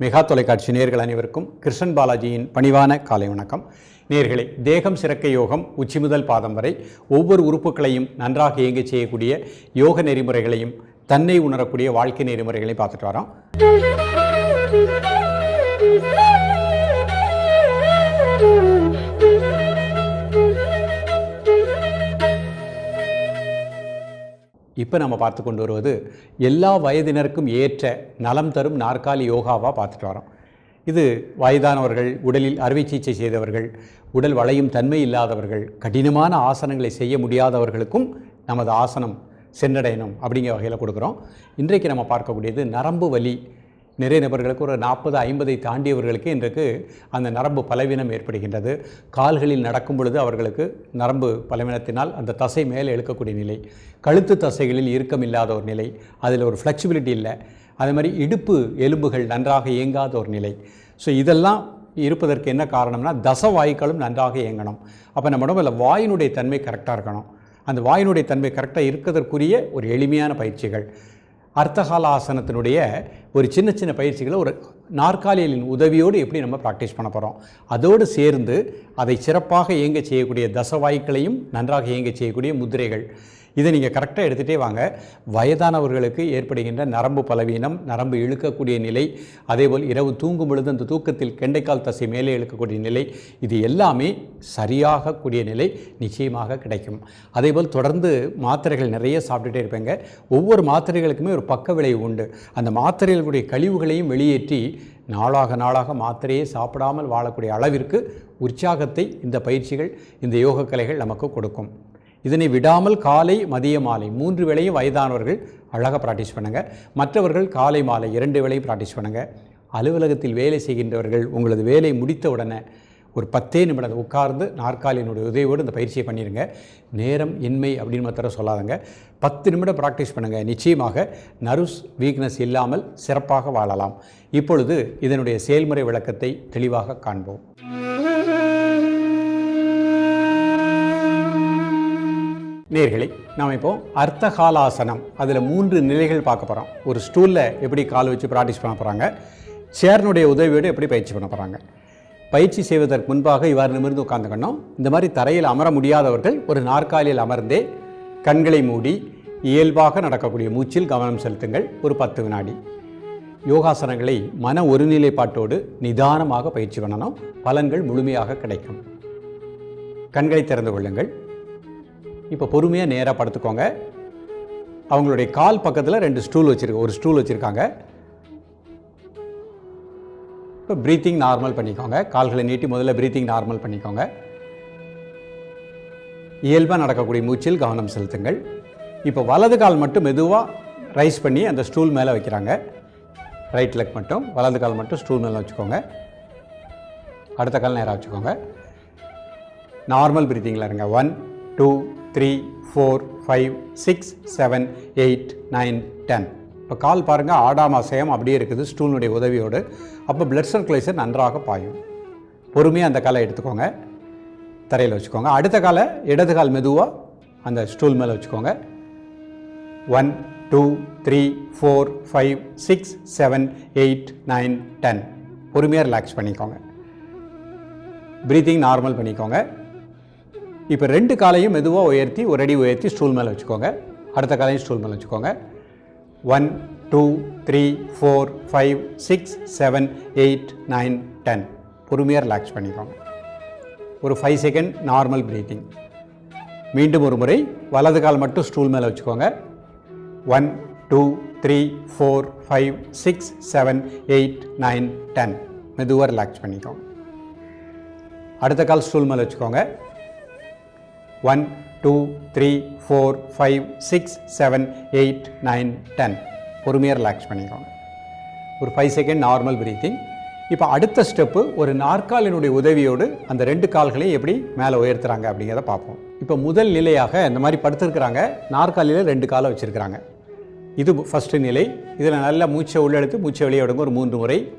Mega தொலைக்காட்சி நேர்கள் அனைவருக்கும் கிருஷ்ணன் பாலாஜியின் பணிவான காலை வணக்கம். நேர்களே தேகம் சிறக்க யோகம் உச்சி முதல் பாதம் வரை ஒவ்வொரு உறுப்புகளையும் நன்றாக இயங்க செய்யக்கூடிய யோக நெறிமுறைகளையும் தன்னை உணரக்கூடிய வாழ்க்கை நெறிமுறைகளையும் பார்த்துட்டு வரோம். இப்போ நம்ம பார்த்து கொண்டு வருவது எல்லா வயதினருக்கும் ஏற்ற நலம் தரும் நாற்காலி யோகாவாக பார்த்துட்டு வரோம். இது வயதானவர்கள் உடலில் அறுவை சிகிச்சை செய்தவர்கள் உடல் வளையும் தன்மை இல்லாதவர்கள் கடினமான ஆசனங்களை செய்ய முடியாதவர்களுக்கும் நமது ஆசனம் சென்றடையணும் அப்படிங்கிற வகையில் கொடுக்குறோம். இன்றைக்கு நம்ம பார்க்கக்கூடியது நரம்பு வலி நிறைய நபர்களுக்கு ஒரு நாற்பது ஐம்பதை தாண்டியவர்களுக்கு இன்றைக்கு அந்த நரம்பு பலவீனம் ஏற்படுகின்றது. கால்களில் நடக்கும் பொழுது அவர்களுக்கு நரம்பு பலவீனத்தினால் அந்த தசை மேலே இழுக்கக்கூடிய நிலை. கழுத்து தசைகளில் இறுக்கம் இல்லாத ஒரு நிலை. அதில் ஒரு ஃப்ளெக்சிபிலிட்டி இல்லை. அதே மாதிரி இடுப்பு எலும்புகள் நன்றாக இயங்காத ஒரு நிலை. ஸோ இதெல்லாம் இருப்பதற்கு என்ன காரணம்னா தச வாயுக்களும் நன்றாக இயங்கணும். அப்போ நம்ம உடம்புல வாயினுடைய தன்மை கரெக்டாக இருக்கணும். அந்த வாயினுடைய தன்மை கரெக்டாக இருக்கிறதற்குரிய ஒரு எளிமையான பயிற்சிகள். அர்த்தகால ஆசனத்தினுடைய ஒரு சின்ன சின்ன பயிற்சிகளை ஒரு நாற்காலிகளின் உதவியோடு எப்படி நம்ம ப்ராக்டிஸ் பண்ண போகிறோம் அதோடு சேர்ந்து அதை சிறப்பாக இயங்க செய்யக்கூடிய தசவாய்க்களையும் நன்றாக இயங்க செய்யக்கூடிய முதிரைகள். இதை நீங்கள் கரெக்டாக எடுத்துகிட்டே வாங்க. வயதானவர்களுக்கு ஏற்படுகின்ற நரம்பு பலவீனம் நரம்பு இழுக்கக்கூடிய நிலை அதேபோல் இரவு தூங்கும் பொழுது அந்த தூக்கத்தில் கெண்டைக்கால் தசை மேலே இழுக்கக்கூடிய நிலை இது எல்லாமே சரியாகக்கூடிய நிலை நிச்சயமாக கிடைக்கும். அதேபோல் தொடர்ந்து மாத்திரைகள் நிறைய சாப்பிட்டுட்டே இருப்பேங்க. ஒவ்வொரு மாத்திரைகளுக்குமே ஒரு பக்க விளைவு உண்டு. அந்த மாத்திரைகளுடைய கழிவுகளையும் வெளியேற்றி நாளாக நாளாக மாத்திரையே சாப்பிடாமல் வாழக்கூடிய அளவிற்கு உற்சாகத்தை இந்த பயிற்சிகள் இந்த யோக கலைகள் நமக்கு கொடுக்கும். இதனை விடாமல் காலை மதிய மாலை மூன்று வேளையும் வயதானவர்கள் அழகாக ப்ராக்டிஸ் பண்ணுங்கள் மற்றவர்கள் காலை மாலை இரண்டு வேளையும் ப்ராக்டிஸ் பண்ணுங்கள் அலுவலகத்தில் வேலை செய்கின்றவர்கள் உங்களது வேலை முடித்த உடனே ஒரு பத்தே நிமிடம் உட்கார்ந்து நாற்காலியினுடைய உதவியோடு இந்த பயிற்சியை பண்ணிடுங்க நேரம் இன்மை அப்படின்னு மாத்திரம் சொல்லாதங்க. பத்து நிமிடம் ப்ராக்டிஸ் பண்ணுங்கள் நிச்சயமாக நர்வ்ஸ் வீக்னஸ் இல்லாமல் சிறப்பாக வாழலாம். இப்பொழுது இதனுடைய செயல்முறை விளக்கத்தை தெளிவாக காண்போம். நேர்களை நாம் இப்போ அர்த்தகாலாசனம் அதில் மூன்று நிலைகள் பார்க்க போகிறோம் ஒரு ஸ்டூலில் எப்படி கால் வச்சு ப்ராக்டிஸ் பண்ண போகிறாங்க சேர்னுடைய உதவியோடு எப்படி பயிற்சி பண்ண போகிறாங்க பயிற்சி செய்வதற்கு முன்பாக இவ்வாறு நிமிர்ந்து உட்காந்துக்கணும் இந்த மாதிரி தரையில் அமர முடியாதவர்கள் ஒரு நாற்காலியில் அமர்ந்தே கண்களை மூடி இயல்பாக நடக்கக்கூடிய மூச்சில் கவனம் செலுத்துங்கள். ஒரு பத்து வினாடி. யோகாசனங்களை மன ஒருநிலைப்பாட்டோடு நிதானமாக பயிற்சி பண்ணணும். பலன்கள் முழுமையாக கிடைக்கும். கண்களை திறந்து கொள்ளுங்கள். இப்போ பொறுமையாக நேராக படுத்துக்கோங்க. அவங்களுடைய கால் பக்கத்தில் ரெண்டு ஸ்டூல் வச்சுருக்க ஒரு ஸ்டூல் வச்சுருக்காங்க. இப்போ ப்ரீத்திங் நார்மல் பண்ணிக்கோங்க. கால்களை நீட்டி முதல்ல ப்ரீத்திங் நார்மல் பண்ணிக்கோங்க. இயல்பாக நடக்கக்கூடிய மூச்சில் கவனம் செலுத்துங்கள். இப்போ வலது கால் மட்டும் மெதுவாக ரைஸ் பண்ணி அந்த ஸ்டூல் மேலே வைக்கிறாங்க. ரைட் லெக் மட்டும் வலது கால் மட்டும் ஸ்டூல் மேலே வச்சுக்கோங்க. அடுத்த கால் நேராக வச்சுக்கோங்க. நார்மல் ப்ரீத்திங்கில் இருங்க. One two three four five six seven eight nine ten இப்போ கால் பாருங்கள் ஆடாம அசையம் அப்படியே இருக்குது ஸ்டூலினுடைய உதவியோடு. அப்போ பிளட் சர்க்குலேஷன் நன்றாக பாயும். பொறுமையாக அந்த காலை எடுத்துக்கோங்க. தரையில் வச்சுக்கோங்க. அடுத்த காலை இடது கால் மெதுவாக அந்த ஸ்டூல் மேலே வச்சுக்கோங்க. One two three four five six seven eight nine ten பொறுமையாக ரிலாக்ஸ் பண்ணிக்கோங்க. ப்ரீத்திங் நார்மல் பண்ணிக்கோங்க. இப்போ ரெண்டு காலையும் மெதுவாக உயர்த்தி ஒரு அடி உயர்த்தி ஸ்டூல் மேலே வச்சுக்கோங்க. அடுத்த காலையும் ஸ்டூல் மேலே வச்சுக்கோங்க. One two three four five six seven eight nine ten பொறுமையாக ரிலாக்ஸ் பண்ணிக்கோங்க. ஒரு ஃபைவ் செகண்ட் நார்மல் ப்ரீத்திங் மீண்டும் ஒரு முறை வலது கால் மட்டும் ஸ்டூல் மேலே வச்சுக்கோங்க. One two three four five six seven eight nine ten மெதுவாக ரிலாக்ஸ் பண்ணிக்கோங்க. அடுத்த கால் ஸ்டூல் மேலே வச்சுக்கோங்க. One two three four five six seven eight nine ten. பொறுமையாக ரிலாக்ஸ் பண்ணிக்கோங்க. ஒரு ஃபைவ் செகண்ட் நார்மல் பிரீத்திங் இப்போ அடுத்த ஸ்டெப்பு ஒரு நாற்காலினுடைய உதவியோடு அந்த ரெண்டு கால்களையும் எப்படி மேலே உயர்த்துறாங்க அப்படிங்கிறத பார்ப்போம். இப்போ முதல் நிலையாக இந்த மாதிரி படுத்திருக்கிறாங்க. நாற்காலியில் ரெண்டு காலை வச்சுருக்கிறாங்க. இது ஃபஸ்ட்டு நிலை. இதில் நல்லா மூச்சை உள்ளெடுத்து மூச்சை வெளியே விடுங்க. ஒரு மூன்று முறை.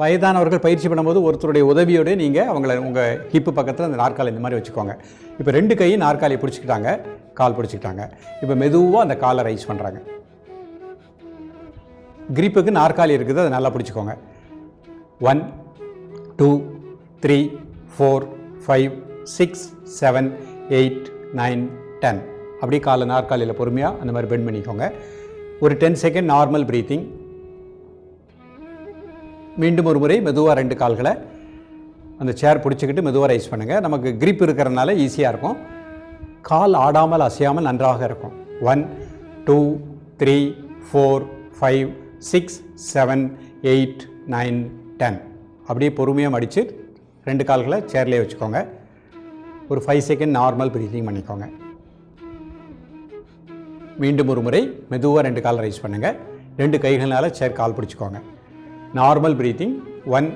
வயதானவர்கள் பயிற்சி பண்ணும்போது ஒருத்தருடைய உதவியோடு நீங்கள் அவங்கள உங்கள் ஹிப்பு பக்கத்தில் அந்த நாற்காலி இந்த மாதிரி வச்சுக்கோங்க. இப்போ ரெண்டு கையும் நாற்காலியை பிடிச்சிக்கிட்டாங்க கால் பிடிச்சிக்கிட்டாங்க. இப்போ மெதுவாக அந்த காலை ரைஸ் பண்ணுறாங்க கிரிப்புக்கு நாற்காலி இருக்குது அதை நல்லா பிடிச்சிக்கோங்க. One two three four five six seven eight nine ten அப்படியே காலை நாற்காலியில் பொறுமையாக அந்த மாதிரி பெண்ட் பண்ணிக்கோங்க. ஒரு டென் செகண்ட் நார்மல் ப்ரீத்திங் மீண்டும் ஒரு முறை மெதுவாக ரெண்டு கால்களை அந்த சேர் பிடிச்சிக்கிட்டு மெதுவாக ரைஸ் பண்ணுங்கள் நமக்கு கிரிப் இருக்கிறனால ஈஸியாக இருக்கும். கால் ஆடாமல் அசையாமல் நன்றாக இருக்கும். One two three four five six seven eight nine ten அப்படியே பொறுமையாக மடித்து ரெண்டு கால்களை சேர்லேயே வச்சுக்கோங்க. ஒரு ஃபைவ் செகண்ட் நார்மல் ப்ரீத்திங் பண்ணிக்கோங்க. மீண்டும் ஒரு முறை மெதுவாக ரெண்டு கால் ரைஸ் பண்ணுங்கள் ரெண்டு கைகளால் சேர் கால் பிடிச்சிக்கோங்க. Normal breathing one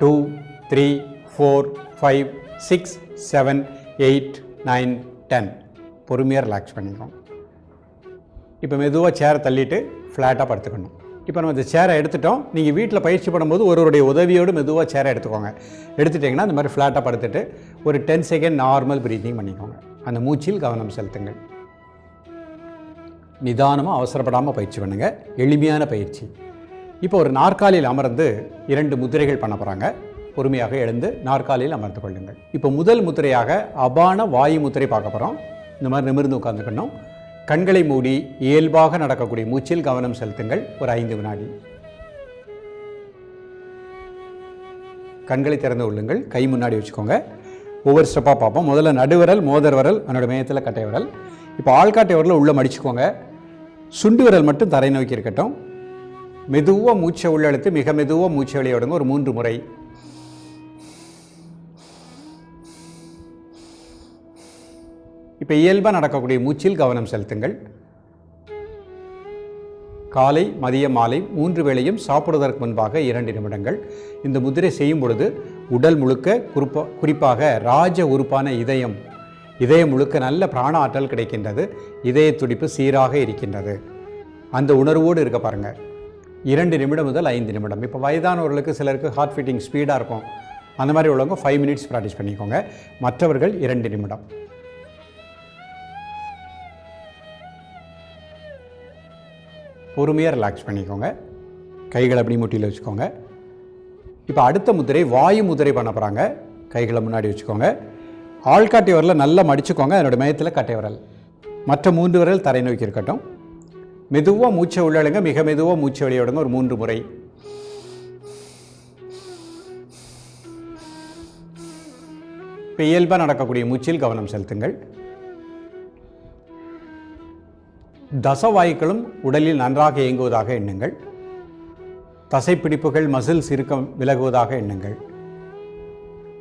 two three four five six seven eight nine ten பொறுமையாக ரிலாக்ஸ் பண்ணிக்கிறோம் இப்போ மெதுவாக சேரை தள்ளிட்டு ஃப்ளாட்டாக படுத்துக்கணும். இப்போ நம்ம இந்த சேரை எடுத்துட்டோம். நீங்கள் வீட்டில் பயிற்சி பண்ணும்போது ஒருவருடைய உதவியோடு மெதுவாக சேரை எடுத்துக்கோங்க. எடுத்துட்டிங்கன்னா இந்த மாதிரி ஃப்ளாட்டாக படுத்துட்டு ஒரு டென் செகண்ட் நார்மல் ப்ரீத்திங் பண்ணிக்கோங்க. அந்த மூச்சில் கவனம் செலுத்துங்கள். நிதானமாக அவசரப்படாமல் பயிற்சி பண்ணுங்கள் எளிமையான பயிற்சி. இப்போ ஒரு நாற்காலியில் அமர்ந்து இரண்டு முத்திரைகள் பண்ண போகிறாங்க பொறுமையாக எழுந்து நாற்காலியில் அமர்ந்து கொள்ளுங்கள். இப்போ முதல் முத்திரையாக அபான வாயு முத்திரை பார்க்க போகிறோம் இந்த மாதிரி நிமிர்ந்து உட்காந்துக்கணும் கண்களை மூடி இயல்பாக நடக்கக்கூடிய மூச்சில் கவனம் செலுத்துங்கள். ஒரு ஐந்து வினாடி. கண்களை திறந்து கொள்ளுங்கள். கை முன்னாடி வச்சுக்கோங்க. ஒவ்வொரு ஸ்டெப்பாக பார்ப்போம். முதல்ல நடுவிரல் மோதர் விரல் அதனோட மேயத்தில் கட்டை விரல். இப்போ ஆள்காட்டை விரலை உள்ளே மடிச்சுக்கோங்க. சுண்டு விரல் மட்டும் தரை நோக்கி இருக்கட்டும். மெதுவாக மூச்சை உள்ளெழுத்து மிக மெதுவாக மூச்சை வெளியே ஒரு மூன்று முறை. இப்போ இயல்பாக நடக்கக்கூடிய மூச்சில் கவனம் செலுத்துங்கள். காலை மதிய மாலை மூன்று வேளையும் சாப்பிடுவதற்கு முன்பாக இரண்டு நிமிடங்கள். இந்த முதிரை செய்யும் பொழுது உடல் முழுக்க குறிப்பா குறிப்பாக ராஜ உறுப்பான இதயம் இதயம் முழுக்க நல்ல பிராண ஆற்றல் கிடைக்கின்றது. இதய துடிப்பு சீராக இருக்கின்றது. அந்த உணர்வோடு இருக்க பாருங்கள் இரண்டு நிமிடம் முதல் ஐந்து நிமிடம். இப்போ வயதானவர்களுக்கு சிலருக்கு ஹார்ட் ஃபீட்டிங் ஸ்பீடாக இருக்கும். அந்த மாதிரி உள்ளவங்க ஃபைவ் மினிட்ஸ் ப்ராக்டிஸ் பண்ணிக்கோங்க. மற்றவர்கள் இரண்டு நிமிடம். பொறுமையாக ரிலாக்ஸ் பண்ணிக்கோங்க. கைகளை அப்படி முட்டியில் வச்சுக்கோங்க. இப்போ அடுத்த முதிரை வாயு முதிரை பண்ண போகிறாங்க கைகளை முன்னாடி வச்சுக்கோங்க. ஆள்காட்டி விரலை நல்லா மடிச்சுக்கோங்க. அதனோட மையத்தில் கட்டை விரல். மற்ற மூன்று விரல் தரை நோக்கி இருக்கட்டும். மெதுவாக மூச்சை உள்ளழுங்க மிக மெதுவாக மூச்சை வெளியிடுங்க ஒரு மூன்று முறை. இப்போ இயல்பாக நடக்கக்கூடிய மூச்சில் கவனம் செலுத்துங்கள். தசவாயுக்களும் உடலில் நன்றாக இயங்குவதாக எண்ணுங்கள். தசைப்பிடிப்புகள் மசில்ஸ் இருக்க விலகுவதாக எண்ணுங்கள்.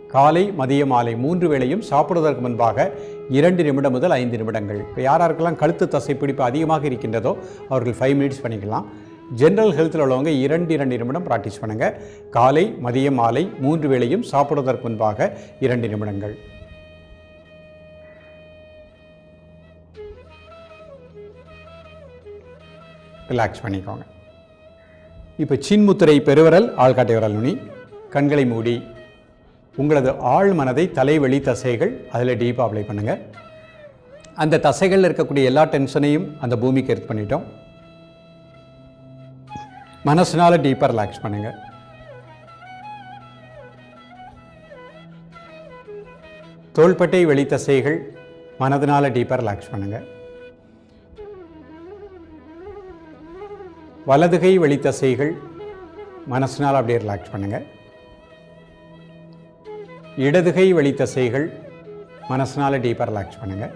காலை மதிய மாலை மூன்று வேளையும் சாப்பிடுவதற்கு முன்பாக இரண்டு நிமிடம் முதல் ஐந்து நிமிடங்கள். இப்போ யார் யாருக்கெல்லாம் கழுத்து தசைப்பிடிப்பு அதிகமாக இருக்கின்றதோ அவர்கள் ஃபைவ் மினிட்ஸ் பண்ணிக்கலாம். ஜென்ரல் ஹெல்த்தில் உள்ளவங்க இரண்டு இரண்டு நிமிடம் ப்ராக்டிஸ் பண்ணுங்கள் காலை மதியம் மாலை மூன்று வேளையும் சாப்பிடுவதற்கு முன்பாக இரண்டு நிமிடங்கள். ரிலாக்ஸ் பண்ணிக்கோங்க. இப்போ சின்முத்திரை பெருவரல் ஆள்காட்டை விரல் நுனி கண்களை மூடி. உங்களது ஆழ் மனதை தலைவெளி தசைகள் அதில் டீப்பாக அப்ளை பண்ணுங்கள் அந்த தசைகளில் இருக்கக்கூடிய எல்லா டென்ஷனையும் அந்த பூமிக்கு எடுத்து பண்ணிட்டோம். மனசினால் டீப்பாக ரிலாக்ஸ் பண்ணுங்கள் தோள்பட்டை வெளி தசைகள் மனதினால் டீப்பாக ரிலாக்ஸ் பண்ணுங்கள் வலதுகை வெளித்தசைகள் மனசினால் அப்படியே ரிலாக்ஸ் பண்ணுங்கள் இடதுகை வெளித்தசைகள் மனசினால் டீப்பாக ரிலாக்ஸ் பண்ணுங்கள்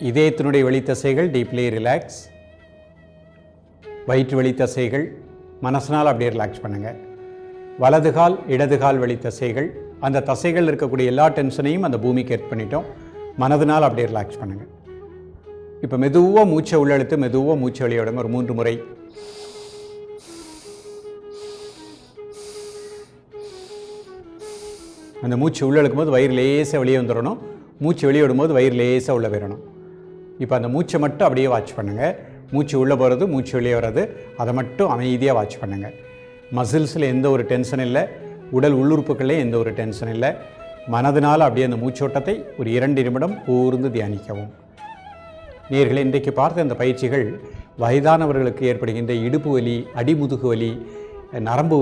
இதயத்தினுடைய வெளித்தசைகள் டீப்லி ரிலாக்ஸ் வயிற்று வெளித்தசைகள் மனசினால் அப்படியே ரிலாக்ஸ் பண்ணுங்கள் வலதுகால் இடதுகால் வெளித்தசைகள் அந்த தசைகள் இருக்கக்கூடிய எல்லா டென்ஷனையும் அந்த பூமிக்கு ஏற்று பண்ணிட்டோம். மனதினால் அப்படியே ரிலாக்ஸ் பண்ணுங்கள் இப்போ மெதுவாக மூச்சை உள்ளெழுத்து மெதுவாக மூச்சை வெளியே விடுங்க ஒரு மூன்று முறை அந்த மூச்சு உள்ளெழுக்கும் போது வயிறு லேசாக வெளியே வந்துடணும். மூச்சு வெளியே விடும்போது வயிறு லேசாக உள்ளே போயிடணும். இப்போ அந்த மூச்சை மட்டும் அப்படியே வாட்ச் பண்ணுங்கள் மூச்சு உள்ளே போகிறது மூச்சு வெளியே வர்றது அதை மட்டும் அமைதியாக வாட்ச் பண்ணுங்கள் மசில்ஸில் எந்த ஒரு டென்ஷன் இல்லை. உடல் உள்ளுறுப்புகளே எந்த ஒரு டென்ஷன் இல்லை. மனதினால் அப்படியே அந்த மூச்சோட்டத்தை ஒரு இரண்டு நிமிடம் கூர்ந்து தியானிக்கவும். நேர்களை இன்றைக்கு பார்த்த இந்த பயிற்சிகள் வயதானவர்களுக்கு ஏற்படுகின்ற இடுப்பு வலி அடிமுதுகு வலி நரம்பு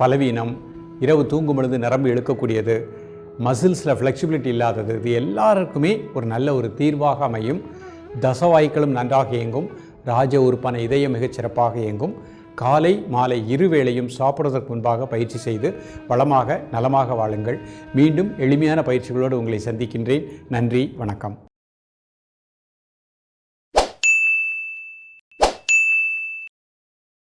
பலவீனம் இரவு தூங்கும் பொழுது நரம்பு இழுக்கக்கூடியது. மசில்ஸில் ஃப்ளெக்சிபிலிட்டி இல்லாதது. இது எல்லாருக்குமே ஒரு நல்ல ஒரு தீர்வாக அமையும். தசவாய்க்களும் நன்றாக இயங்கும். ராஜ உறுப்பான இதயம் மிகச் சிறப்பாக இயங்கும். காலை மாலை இருவேளையும் சாப்பிடுவதற்கு முன்பாக பயிற்சி செய்து வளமாக நலமாக வாழுங்கள். மீண்டும் எளிமையான பயிற்சிகளோடு உங்களை சந்திக்கின்றேன். நன்றி வணக்கம்.